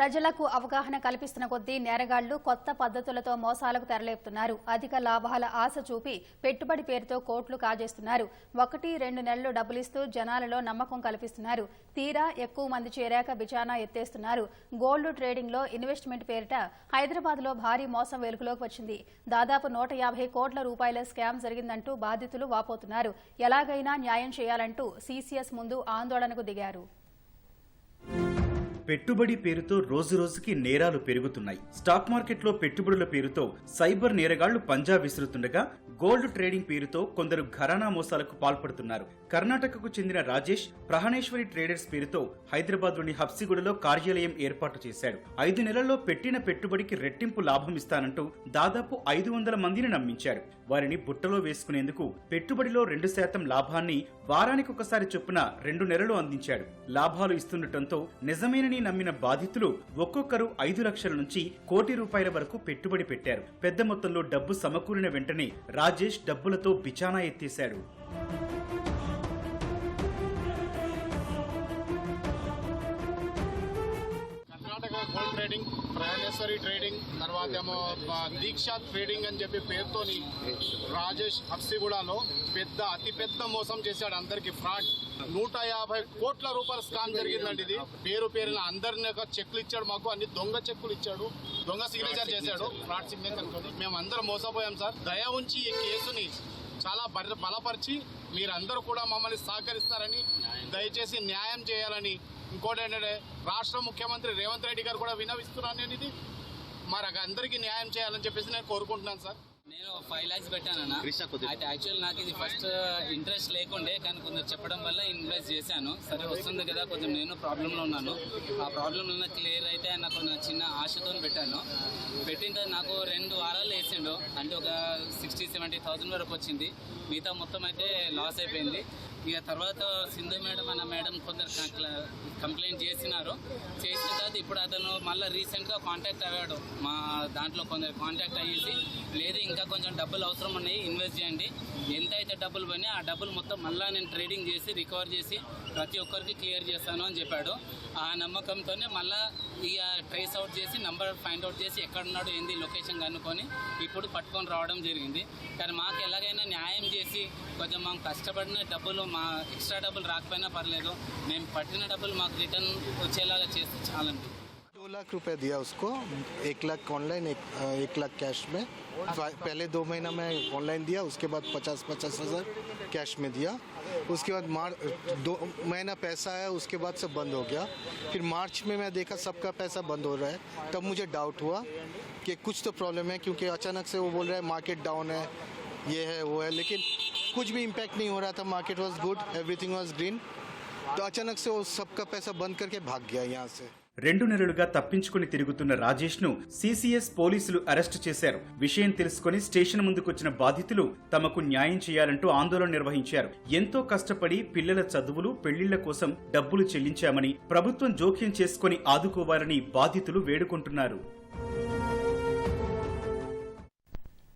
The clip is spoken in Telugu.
ప్రజలకు అవగాహన కల్పిస్తున్న కొద్దీ నేరగాళ్ళు కొత్త పద్ధతులతో మోసాలకు తెరలేపుతున్నారు. అధిక లాభాల ఆశ చూపి పెట్టుబడి పేరుతో కోట్లు కాజేస్తున్నారు. ఒకటి రెండు నెలలు డబ్బులిస్తూ జనాలలో నమ్మకం కల్పిస్తున్నారు. తీరా ఎక్కువ మంది చేరాక బిచానా ఎత్తేస్తున్నారు. గోల్డ్ ట్రేడింగ్లో ఇన్వెస్ట్మెంట్ పేరిట హైదరాబాద్లో భారీ మోసం వెలుగులోకి వచ్చింది. దాదాపు నూట యాభై కోట్ల రూపాయల స్కామ్ జరిగిందంటూ బాధితులు వాపోతున్నారు. ఎలాగైనా న్యాయం చేయాలంటూ సీసీఎస్ ముందు ఆందోళనకు దిగారు. పెట్టుబడి పేరుతో రోజురోజుకి నేరాలు పెరుగుతున్నాయి. స్టాక్ మార్కెట్లో పెట్టుబడుల పేరుతో సైబర్ నేరగాళ్ళు పంజా విసురుతుండగా గోల్డ్ ట్రేడింగ్ పేరుతో కొందరు ఘరానా మోసాలకు పాల్పడుతున్నారు. కర్ణాటకకు చెందిన రాజేష్ ప్రహణేశ్వరి ట్రేడర్స్ పేరుతో హైదరాబాద్లోని హబ్సిగూడలో కార్యాలయం ఏర్పాటు చేశాడు. ఐదు నెలల్లో పెట్టిన పెట్టుబడికి రెట్టింపు లాభం ఇస్తానంటూ దాదాపు ఐదు వందల మందిని నమ్మించాడు వారిని బుట్టలో వేసుకునేందుకు పెట్టుబడిలో రెండు శాతం లాభాన్ని వారానికి ఒకసారి చొప్పున రెండు నెలలు అందించాడు. లాభాలు ఇస్తుండటంతో నిజమేనని నమ్మిన బాధితులు ఒక్కొక్కరు ఐదు లక్షల నుంచి కోటి రూపాయల వరకు పెట్టుబడి పెట్టారు. పెద్ద మొత్తంలో డబ్బు సమకూరిన వెంటనే రాజేష్ డబ్బులతో బిచానా ఎత్తేశాడు ప్రయాణేశ్వరి ట్రేడింగ్ తర్వాత ఏమో దీక్ష ట్రేడింగ్ అని చెప్పి పేరుతోని రాజేష్ హబ్సిగూడలో పెద్ద అతి పెద్ద మోసం చేశాడు అందరికి. ఫ్రాడ్. నూట యాభై కోట్ల రూపాయల స్కామ్ జరిగిందండి ఇది. పేరు పేరున అందరిని ఒక చెక్లు ఇచ్చాడు మాకు అన్ని దొంగ చెక్కులు ఇచ్చాడు. దొంగ సిగ్నేచర్ చేశాడు. ఫ్రాడ్ సిగ్నేచర్ మేము అందరం మోసపోయాం సార్. దయ ఉంచి ఈ కేసుని చాలా బల- బలపరిచి మీరందరూ కూడా మమ్మల్ని సహకరిస్తారని దయచేసి న్యాయం చేయాలని ఇంకోటి ఏంటంటే రాష్ట్ర ముఖ్యమంత్రి రేవంత్ రెడ్డి గారు కూడా వినవిస్తున్నాను నేను ఇది. మరి అందరికీ న్యాయం చేయాలని చెప్పేసి నేను కోరుకుంటున్నాను సార్. నేను ఫైవ్ ల్యాక్స్ పెట్టానన్న అయితే యాక్చువల్ నాకు ఇది ఫస్ట్ ఇంట్రెస్ట్ లేకుండే కానీ కొంచెం చెప్పడం వల్ల ఇన్వెస్ట్ చేశాను. సరే వస్తుంది కదా కొంచెం నేను ప్రాబ్లంలో ఉన్నాను. ఆ ప్రాబ్లంలో ఉన్న క్లియర్ అయితే నాకు కొంచెం చిన్న ఆశతో పెట్టాను. పెట్టిన తర్వాత నాకు రెండు వారాలు వేసిండు. అంటే ఒక సిక్స్టీ సెవెంటీ థౌసండ్ వరకు వచ్చింది. మిగతా మొత్తం అయితే లాస్ అయిపోయింది. ఇక తర్వాత సింధు మేడం అన్న మేడం కొందరు కంప్ల- కంప్లైంట్ చేసినారు. చేసిన తర్వాత ఇప్పుడు అతను మళ్ళీ రీసెంట్గా కాంటాక్ట్ అయ్యాడు. మా దాంట్లో కొందరు కాంటాక్ట్ అయ్యేసి లేదు ఇంకా కొంచెం డబ్బులు అవసరం ఉన్నాయి ఇన్వెస్ట్ చేయండి. ఎంత అయితే డబ్బులు పోయినాయి ఆ డబ్బులు మొత్తం మళ్ళీ నేను ట్రేడింగ్ చేసి రికవర్ చేసి ప్రతి ఒక్కరికి క్లియర్ చేస్తాను అని చెప్పాడు. ఆ నమ్మకంతోనే మళ్ళీ ఇక ట్రేస్ అవుట్ చేసి నంబర్ ఫైండ్ అవుట్ చేసి ఎక్కడున్నాడు ఏంది లొకేషన్ కనుక్కొని ఇప్పుడు పట్టుకొని రావడం జరిగింది. కానీ మాకు ఎలాగైనా న్యాయం చేసి కొంచెం మాకు కష్టపడిన డబ్బులు మా ఎక్స్ట్రా డబ్బులు రాకపోయినా పర్లేదు. మేము పట్టిన డబ్బులు మాకు రిటర్న్ వచ్చేలాగా చేస్తే చాలండి. लाख रुपए दिया उसको एक लाख ऑनलाइन एक, एक लाख कैश में। पहले दो महीना में ऑनलाइन दिया उसके बाद पचास पचास हज़ार कैश में दिया। उसके बाद मार दो महीना पैसा आया उसके बाद सब बंद हो गया। फिर मार्च में मैं देखा सबका पैसा बंद हो रहा है। तब मुझे डाउट हुआ कि कुछ तो प्रॉब्लम है क्योंकि अचानक से वो बोल रहा है मार्केट डाउन है ये है वो है। लेकिन कुछ भी इम्पैक्ट नहीं हो रहा था market was good everything was green तो अचानक से वो सबका पैसा बंद करके भाग गया यहाँ से। రెండు నెలలుగా తప్పించుకుని తిరుగుతున్న రాజేష్ను సీసీఎస్ పోలీసులు అరెస్టు చేశారు. విషయం తెలుసుకుని స్టేషన్ ముందుకొచ్చిన బాధితులు తమకు న్యాయం చేయాలంటూ ఆందోళన నిర్వహించారు. ఎంతో కష్టపడి పిల్లల చదువులు పెళ్ళిళ్ళ కోసం డబ్బులు చెల్లించామని ప్రభుత్వం జోక్యం చేసుకుని ఆదుకోవాలని బాధితులు వేడుకుంటున్నారు.